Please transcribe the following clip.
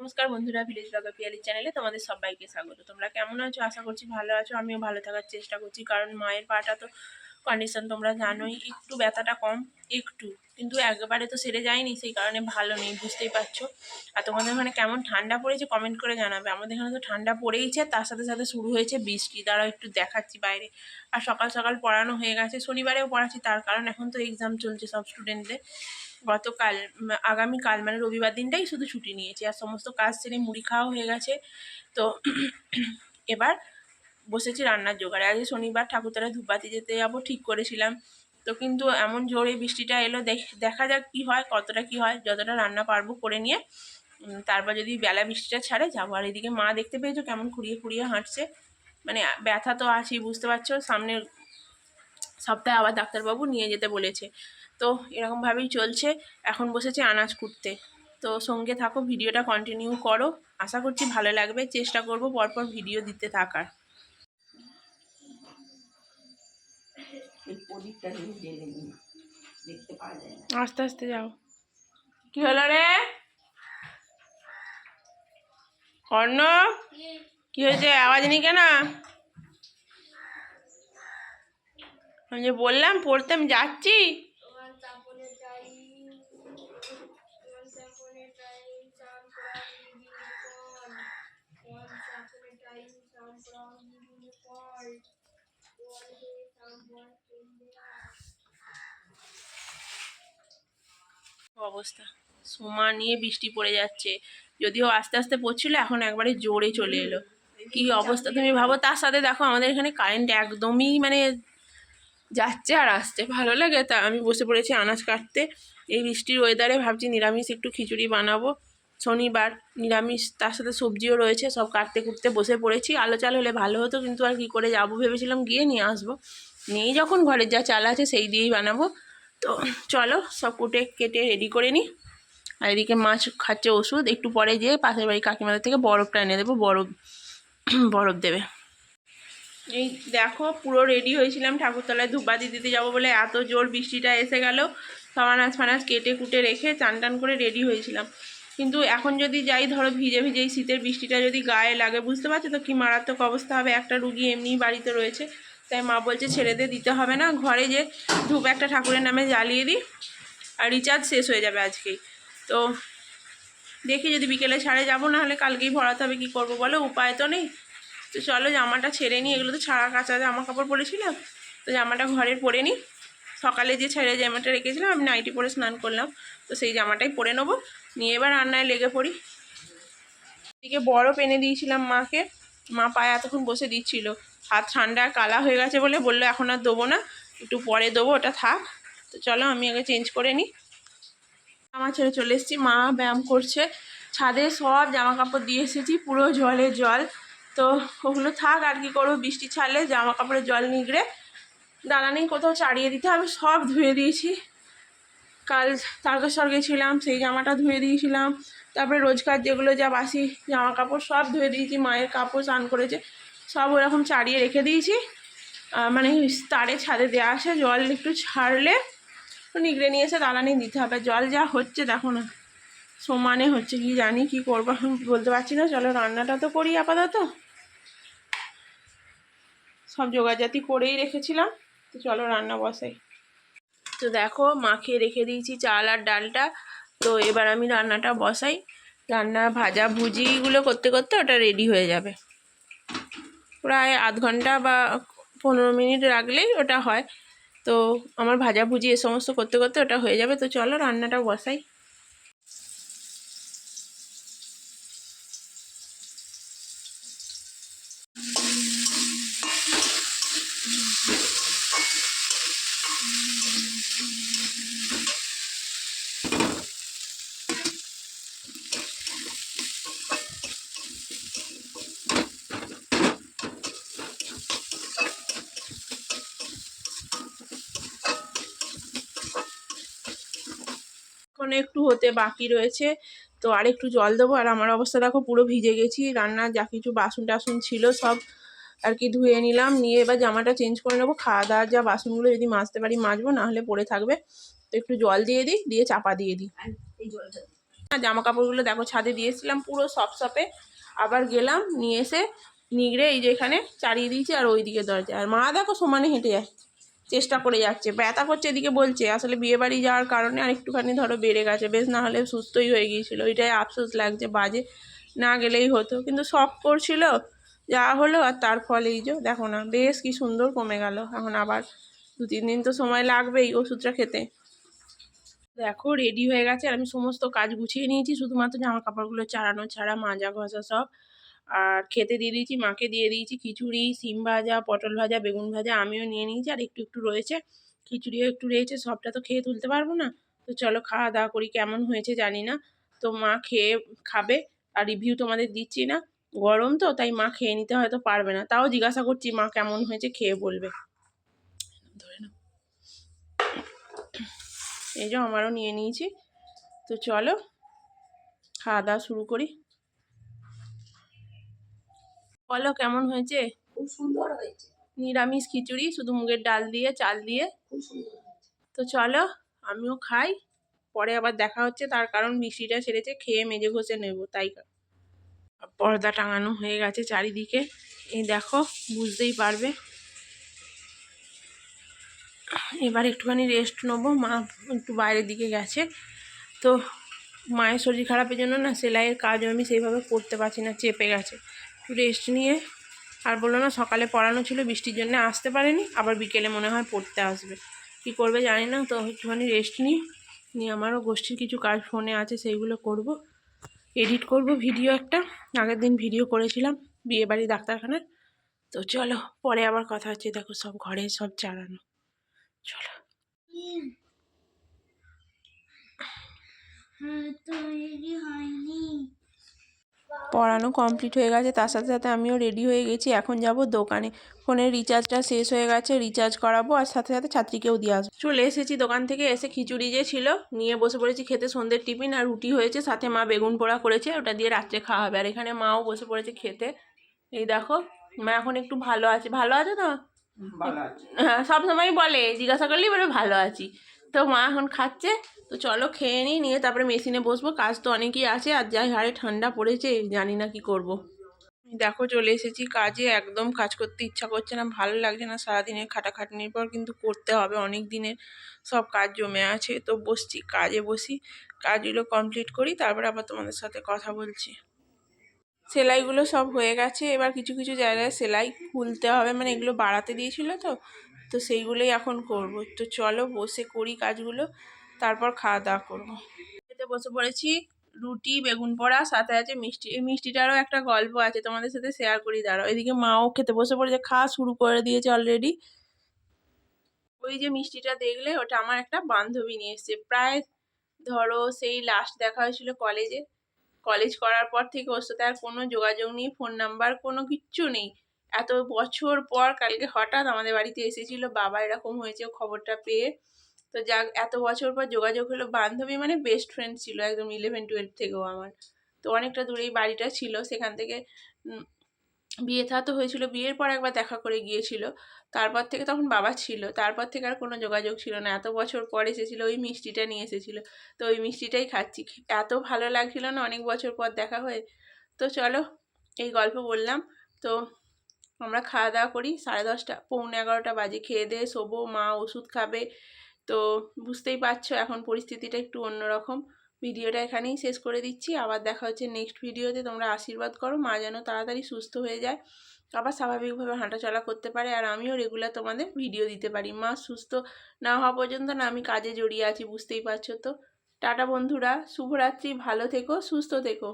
নমস্কার বন্ধুরা, village blogger পিয়ালির চ্যানেলে তোমাদের সবাইকে স্বাগত। তোমরা কেমন আছো? আশা করছি ভালো আছো। আমিও ভালো থাকার চেষ্টা করছি, কারণ মায়ের পাটা তো কন্ডিশন তোমরা জানোই, একটু ব্যথাটা কম, একটু। কিন্তু একবারে তো সেরে যায়নি, সেই কারণে ভালো নেই, বুঝতেই পারছ। আর তোমাদের ওখানে কেমন ঠান্ডা পড়েছে কমেন্ট করে জানাবে। আমাদের এখানে তো ঠান্ডা পড়েইছে, তার সাথে সাথে শুরু হয়েছে বৃষ্টি। তারা একটু দেখাচ্ছি বাইরে। আর সকাল সকাল পড়ানো হয়ে গেছে, শনিবারেও পড়াচ্ছি, তার কারণ এখন তো এক্সাম চলছে সব স্টুডেন্টদের গতকাল আগামীকাল মানে রবিবার দিনটাই শুধু ছুটি নিয়েছি। আর সমস্ত কাজ সেরে মুড়ি খাওয়া হয়ে গেছে। তো এবার বসেছি রান্নার জোগাড়ে। আজকে শনিবার ঠাকুরতলা ধূপবাতি যেতে যাব, ঠিক করেছিলাম। তো কিন্তু এমন জোরে বৃষ্টিটা এলো, দেখ- যাক কি হয়, কতটা কি হয়, যতটা রান্না পারব করে নিয়ে। তারপর যদি বেলা বৃষ্টিটা ছাড়ে, যাব। আর এদিকে মা দেখতে পেয়েছ কেমন খুঁড়িয়ে খুঁড়িয়ে হাঁটছে। মানে ব্যথা তো আছেই, বুঝতে পারছ? সামনের সপ্তাহে আবার ডাক্তারবাবু নিয়ে যেতে বলেছে। তো এরকমভাবেই চলছে। এখন বসেছে আনাজ কুটতে। তো সঙ্গে থাকো ভিডিওটা কন্টিনিউ করো। আশা করছি ভালো লাগবে। চেষ্টা করব পরপর ভিডিও দিতে থাকার। না। আস্তে আস্তে যাও। কি হলো রে? কর্ণ? কি হয়েছে? আওয়াজ নেই কেন? আমি যে বললাম পড়তে আমি যাচ্ছি। অবস্থা? সোমা নিয়ে বৃষ্টি পড়ে যাচ্ছে। যদিও আস্তে আস্তে পড়ছিল এখন একবারে জোরে চলে এলো। কি অবস্থা তুমি ভাবো? তার সাথে দেখো আমাদের এখানে কারেন্ট একদমই মানে যাচ্ছে আর আসছে। ভালো লাগে? তা আমি বসে পড়েছি আনাজ কাটতে। এই বৃষ্টির ওয়েদারে ভাবছি নিরামিষ একটু খিচুড়ি বানাবো। শনিবার নিরামিষ, তার সাথে সবজিও রয়েছে, সব কাটতে কুটতে বসে পড়েছি। আলো চাল হলে ভালো হতো, কিন্তু আর কি করে যাব ভেবেছিলাম গিয়ে নিয়ে আসব। নেই যখন ঘরের যা চাল আছে সেই দিয়েই বানাবো। তো চলো, সব কুটে কেটে রেডি করে নিই আর এদিকে মাছ খাচ্ছে ওষুধ। একটু পরে যেয়ে পাশের বাড়ি কাকিমাদের থেকে বরফটা এনে দেবো। বরফ বরফ দেবে। এই দেখো, পুরো রেডি হয়েছিলাম ঠাকুরতলায় ধূপবাতি দিতে যাব বলে এত জোর বৃষ্টিটা এসে গেল। সব আনাজ ফানাজ কেটে কুটে রেখে চান টান করে রেডি হয়েছিলাম। কিন্তু এখন যদি যাই, ধরো ভিজে ভিজে শীতের বৃষ্টিটা যদি গায়ে লাগে, বুঝতে পারছ তো কি মারাত্মক অবস্থা হবে? একটা রুগী এমনিই বাড়িতে রয়েছে, তাই মা বলছে ছেড়ে দিয়ে দিতে হবে না। ঘরে যে ধূপ একটা ঠাকুরের নামে জ্বালিয়ে দিই, আর রিচার্জ শেষ হয়ে যাবে আজকেই। তো দেখি যদি বিকেলে ছাড়ে যাব নাহলে কালকেই ভরাতে হবে, কী করব বলো? উপায় তো নেই। তো চলো জামাটা ছেড়ে নিই, এগুলো তো ছাড়া কাঁচা জামা কাপড় পরেছিলাম। তো জামাটা ঘরের পরে নিই। সকালে যে ছেড়ে জামাটা রেখেছিলাম, আমি নাইটি পরে স্নান করলাম। তো সেই জামাটাই পরে নেব। নিয়ে এবার রান্নায় লেগে পড়ি। এদিকে বরফ এনে দিয়েছিলাম মাকে। মা পায়ে এতক্ষণ বসে দিচ্ছিল। হাত ঠান্ডা কালা হয়ে গেছে বলে বলল, এখন আর দেবো না, একটু পরে দেবো, ওটা থাক। তো চলো আমি আগে চেঞ্জ করে নিই। আমার ছেড়ে চলে এসেছি, মা ব্যায়াম করছে। ছাদে সব জামা কাপড় দিয়ে এসেছি, পুরো জলে জল। তো ওগুলো থাক, আর কি করব? বৃষ্টি ছাড়লে জামা কাপড়ে জল নিগড়ে দানা নেই কোথাও চাড়িয়ে দিতে হবে, সব ধুয়ে দিয়েছি। কাল তারকেশ্বর গেছিলাম সেই জামাটা ধুয়ে দিয়েছিলাম। তারপরে রোজকার যেগুলো যা বাসি জামা কাপড় সব ধুয়ে দিয়েছি, মায়ের কাপড় স্নান করেছে, সব ওরকম চাড়িয়ে রেখে দিয়েছি। মানে তারে ছাদে দেওয়া আসে জল একটু ছাড়লে নিগড়ে নিয়ে এসে দালানি দিতে হবে। জল যা হচ্ছে, দেখো না। সমানে হচ্ছে, কি জানি কি করব বলতে পারছি না। চলো রান্নাটা তো করি আপাতত। সব জোগাড়জাতি করেই রেখেছিলাম, তো চলো রান্না বসাই। তো দেখো, মাখিয়ে রেখে দিয়েছি চাল আর ডালটা, তো এবার আমি রান্নাটা বসাই। রান্না ভাজা ভুজিগুলো করতে করতে ওটা রেডি হয়ে যাবে। প্রায় আধ ঘণ্টা বা পনেরো মিনিট রাখলেই ওটা হয়। তো আমার ভাজা ভুজি এ সমস্ত করতে করতে ওটা হয়ে যাবে, তো চলো রান্নাটা বসাই। এখন একটু হতে বাকি রয়েছে। তো আর একটু জল দেবো। আর আমার অবস্থা দেখো পুরো ভিজে গেছি। রান্নার যা কিছু বাসন টাসন ছিল সব আর কি ধুয়ে নিলাম। নিয়ে এবার জামাটা চেঞ্জ করে নেব। খাওয়া দাওয়ার যা বাসনগুলো যদি মাজতে পারি মাজবো নাহলে পড়ে থাকবে। তো একটু জল দিয়ে দিই দিয়ে চাপা দিয়ে দিই। জলটা জামা কাপড়গুলো দেখো ছাদে দিয়েছিলাম পুরো সপ সপে আবার গেলাম নিয়ে এসে নিগড়ে এই যে এখানে চারিয়ে দিয়েছি আর ওই দিকে দরজা। আর মা দেখো সমানে হেঁটে যাচ্ছে। চেষ্টা করে যাচ্ছে। ব্যথা করছে এদিকে বলছে, আসলে বিয়ে বাড়ি যাওয়ার কারণে আর একটুখানি ধরো বেড়ে গেছে। বেশ না হলে সুস্থই হয়ে গিয়েছিল। ওইটাই আফসোস লাগছে, বাজে না গেলেই হতো। কিন্তু শখ করছিল, যা হলো আর তার ফলে এই যে, দেখো না, বেশ কি সুন্দর কমে গেল। এখন আবার দু, তিন দিন তো সময় লাগবেই ওষুধটা খেতে। দেখো রেডি হয়ে গেছে আর আমি সমস্ত কাজ গুছিয়ে নিয়েছি। শুধুমাত্র জামা কাপড়গুলো চাড়ানো ছাড়া, মাজা ঘষা সব। আর খেতে দিয়ে দিয়েছি, মাকে দিয়ে দিয়েছি খিচুড়ি, সিম ভাজা, পটল ভাজা, বেগুন ভাজা, আমিও নিয়ে নিয়েছি আর একটু একটু রয়েছে। খিচুড়িও একটু রয়েছে, সবটা তো খেয়ে তুলতে পারব না। তো চলো খাওয়া দাওয়া করি, কেমন হয়েছে জানি না। তো মা খেয়ে খাবে, আর রিভিউ তোমাদের দিচ্ছি না। গরম তো, তাই মা খেয়ে নিতে হয়তো পারবে না। তাও জিজ্ঞাসা করছি, মা কেমন হয়েছে খেয়ে বলবে। ধরে নাও। এই যে আমারও নিয়ে নিয়েছি। তো চলো, খাওয়া দাওয়া শুরু করি। বলো কেমন হয়েছে? খুব সুন্দর হয়েছে। নিরামিষ খিচুড়ি শুধু মুগের ডাল দিয়ে চাল দিয়ে? তো চলো আমিও খাই। পরে আবার দেখা হচ্ছে তার কারণ বৃষ্টিটা সেরেছে খেয়ে মেজে ঘষে নেব তাই পর্দা টাঙানো হয়ে গেছে চারিদিকে। এই দেখো বুঝতেই পারবে। এবার একটুখানি রেস্ট নেব মা একটু বাইরের দিকে গেছে। তো মায়ের শরীর খারাপের জন্য না সেলাইয়ের কাজও আমি সেইভাবে করতে পারছি না চেপে গেছে। একটু রেস্ট নিয়ে। আর বলল না, সকালে পড়ানো ছিল, বৃষ্টির জন্য আসতে পারেনি। আবার বিকেলে মনে হয় পড়তে আসবে। কী করবে জানি না, তো একটুখানি রেস্ট নিই। নিয়ে আমারও গোষ্ঠীর কিছু কাজ ফোনে আছে, সেইগুলো করব। এডিট করব ভিডিও একটা। আগের দিন ভিডিও করেছিলাম বিয়েবাড়ি ডাক্তারখানার তো চলো, পরে আবার কথা হচ্ছে। দেখো সব ঘরে সব চালানো। চলো। পড়ানো কমপ্লিট হয়ে গেছে তার সাথে সাথে আমিও রেডি হয়ে গেছি। এখন যাব দোকানে। ফোনের রিচার্জটা শেষ হয়ে গেছে রিচার্জ করাবো আর সাথে সাথে ছাত্রীকেও দিয়ে আসব। চলে এসেছি দোকান থেকে এসে খিচুড়ি যে ছিল নিয়ে বসে পড়েছি খেতে। সন্ধ্যের টিফিন আর রুটি হয়েছে সাথে মা বেগুন পোড়া করেছে ওটা দিয়ে রাত্রে খাওয়া হবে। আর এখানে মাও বসে পড়েছে খেতে। এই দেখো মা এখন একটু ভালো আছে। ভালো আছে তো? হ্যাঁ সব সময় বলে জিজ্ঞাসা করলেই বলে ভালো আছি। তো মা এখন খাচ্ছে। তো চলো খেয়ে নিই, নিয়ে তারপরে মেশিনে বসবো। কাজ তো অনেকই আছে, আর যাই হারে ঠান্ডা পড়েছে, জানি না কি করব। দেখো চলে এসেছি কাজে, একদম কাজ করতে ইচ্ছা করছে না, ভালো লাগছে না সারাদিনের খাটাখাটনির পর, কিন্তু করতে হবে অনেক দিনের সব কাজ জমে আছে। তো বসছি, কাজে বসি, কাজগুলো কমপ্লিট করি, তারপরে আবার তোমাদের সাথে কথা বলছি। সেলাইগুলো সব হয়ে গেছে, এবার কিছু কিছু জায়গায় সেলাই খুলতে হবে মানে এগুলো বাড়াতে দিয়েছিল তো তো সেইগুলোই এখন করব। তো চলো বসে করি কাজগুলো, তারপর খাওয়া দাওয়া করব। খেতে বসে পড়েছি, রুটি, বেগুন পোড়া, সাথে আছে মিষ্টি। এই মিষ্টিটারও একটা গল্প আছে, তোমাদের সাথে শেয়ার করি, দাঁড়াও। এদিকে মাও খেতে বসে পড়েছে, খাওয়া শুরু করে দিয়েছে অলরেডি ওই যে মিষ্টিটা দেখলে, ওটা আমার একটা বান্ধবী নিয়ে এসছে। প্রায় ধরো সেই লাস্ট দেখা হয়েছিল কলেজে কলেজ করার পর থেকে ওর সাথে আর কোনো যোগাযোগ নেই ফোন নাম্বার কোনো কিচ্ছু নেই। এত বছর পর কালকে হঠাৎ আমাদের বাড়িতে এসেছিল, বাবা এরকম হয়েছে খবরটা পেয়ে। তো যা এত বছর পর যোগাযোগ হলো, বান্ধবী মানে বেস্ট ফ্রেন্ড ছিল একদম ইলেভেন টুয়েলভ থেকেও আমার। তো অনেকটা দূরেই বাড়িটা ছিল, সেখান থেকে বিয়ে থা তো হয়েছিল, বিয়ের পর একবার দেখা করে গিয়েছিল। তারপর থেকে তখন বাবা ছিল, তারপর থেকে আর কোনো যোগাযোগ ছিল না। এত বছর পর এসেছিল, ওই মিষ্টিটা নিয়ে এসেছিল। তো ওই মিষ্টিটাই খাচ্ছি। এত ভালো লাগছিল না অনেক বছর পর দেখা হয়ে। তো চলো, এই গল্প বললাম। তো আমরা খাওয়া দাওয়া করি, সাড়ে দশটা, পৌনে এগারোটা বাজে। খেয়ে দিয়ে শোবো, মা ওষুধ খাবে। তো বুঝতেই পারছ এখন পরিস্থিতিটা একটু অন্যরকম। ভিডিওটা এখানেই শেষ করে দিচ্ছি। আবার দেখা হচ্ছে নেক্সট ভিডিওতে। তোমরা আশীর্বাদ করো, মা যেন তাড়াতাড়ি সুস্থ হয়ে যায়। আবার স্বাভাবিকভাবে হাঁটাচলা করতে পারে। আর আমিও রেগুলার তোমাদের ভিডিও দিতে পারি। মা সুস্থ না হওয়া পর্যন্ত না আমি কাজে জড়িয়ে আছি, বুঝতেই পারছ তো। টাটা বন্ধুরা, শুভরাত্রি। ভালো থেকো, সুস্থ থেকো।